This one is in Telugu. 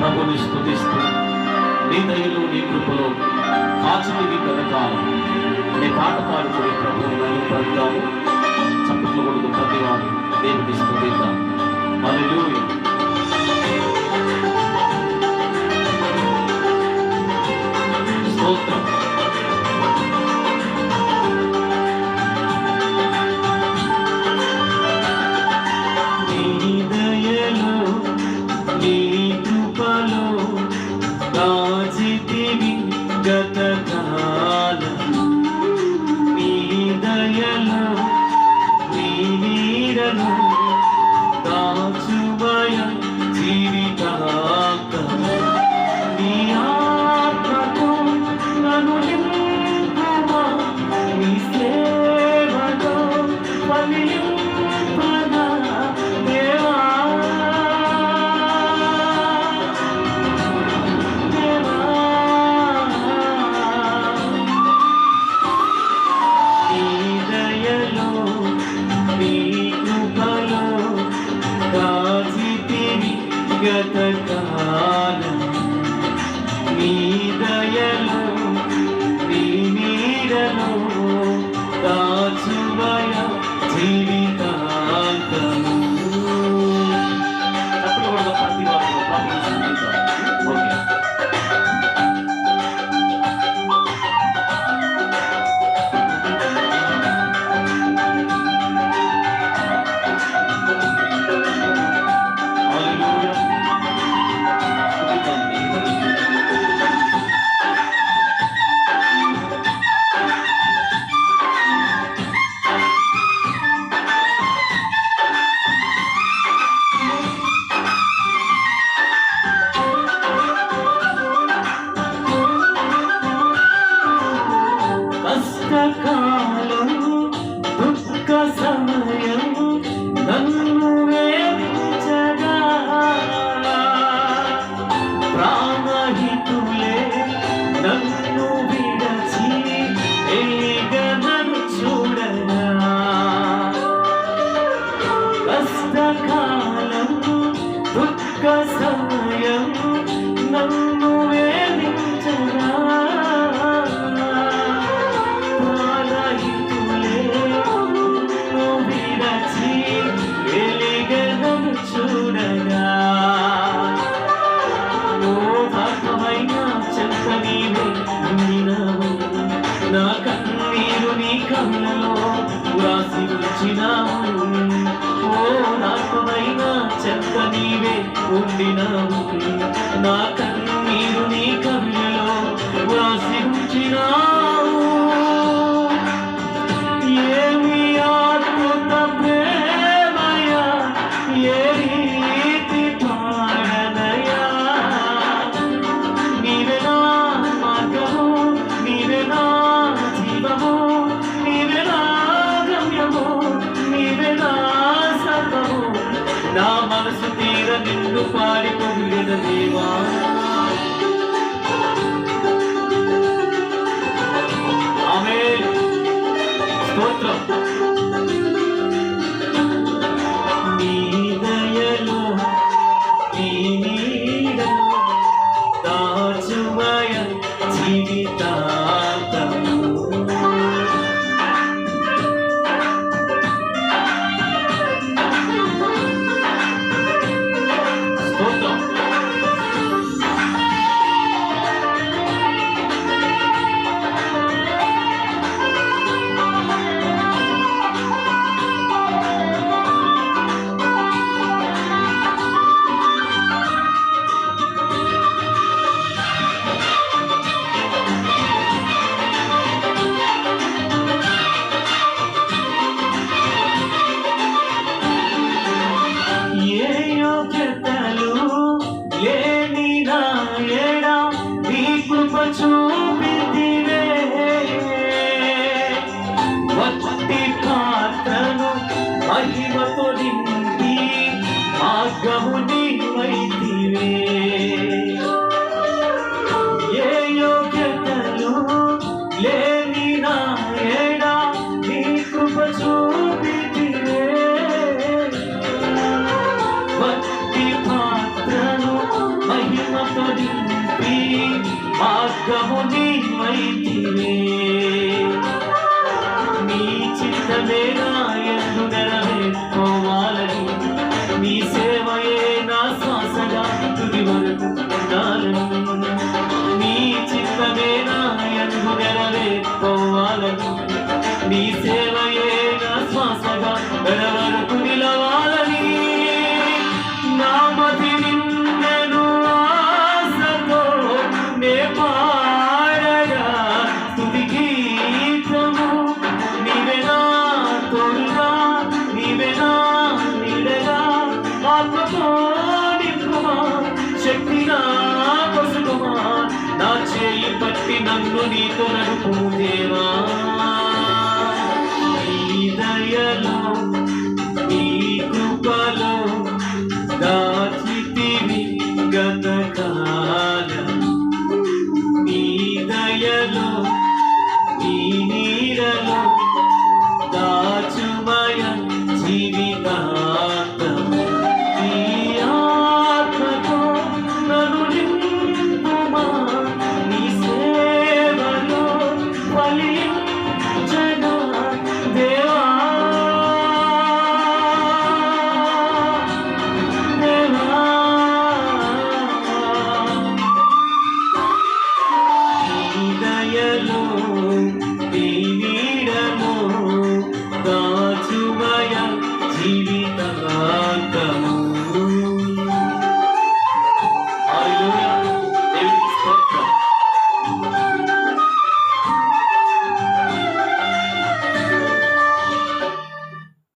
ప్రభుని స్థుతిస్తూ నీ దయలు నీ కృపలో కాచితివి గతకాలం నీ పాట పాడుకుని ప్రభుని మహిమపడతాము చప్పట్లు కొడుకు ప్రతి వారు దేవుని స్థుతిద్దాం. హల్లెలూయా ఉండినావు నా కన్నీరు నీ కళ్ళలో రాసి ఏమి అద్భుత ప్రేమయా ఏ రీతి పాడనయా. నీవే నా మార్గము నీవే నా జీవము నీవే నా గమ్యము నీవే నా సర్వము. నా మనసు నిన్ను పాడి పొందిన దేవా. ఆమేన్. స్తోత్రం. చూపితివే వట్టి పాత్రను మహిమతో నిండి మార్గము నీవైతివే. ఏ యోగ్యతలు లేని నా ఎడ నీ కృప చూపితివే వట్టి పాత్రను మహిమ నింపి మార్గము నీవైతివే నీ చిత్తమే నాయందు నెరవేర్కోవాలని నీ సేవయే నా శ్వాసగా తుది వరకు ఉండాలని. నీ చిత్తమే నాయందు నెరవేర్కోవాలని నీ సేవయే నా శ్వాసగా నెరవరకు వరకు నన్ను నీతో నడుపు దేవా నీ దయలో నీ కృపలో దాచితివి గతకాలం నీ దయలో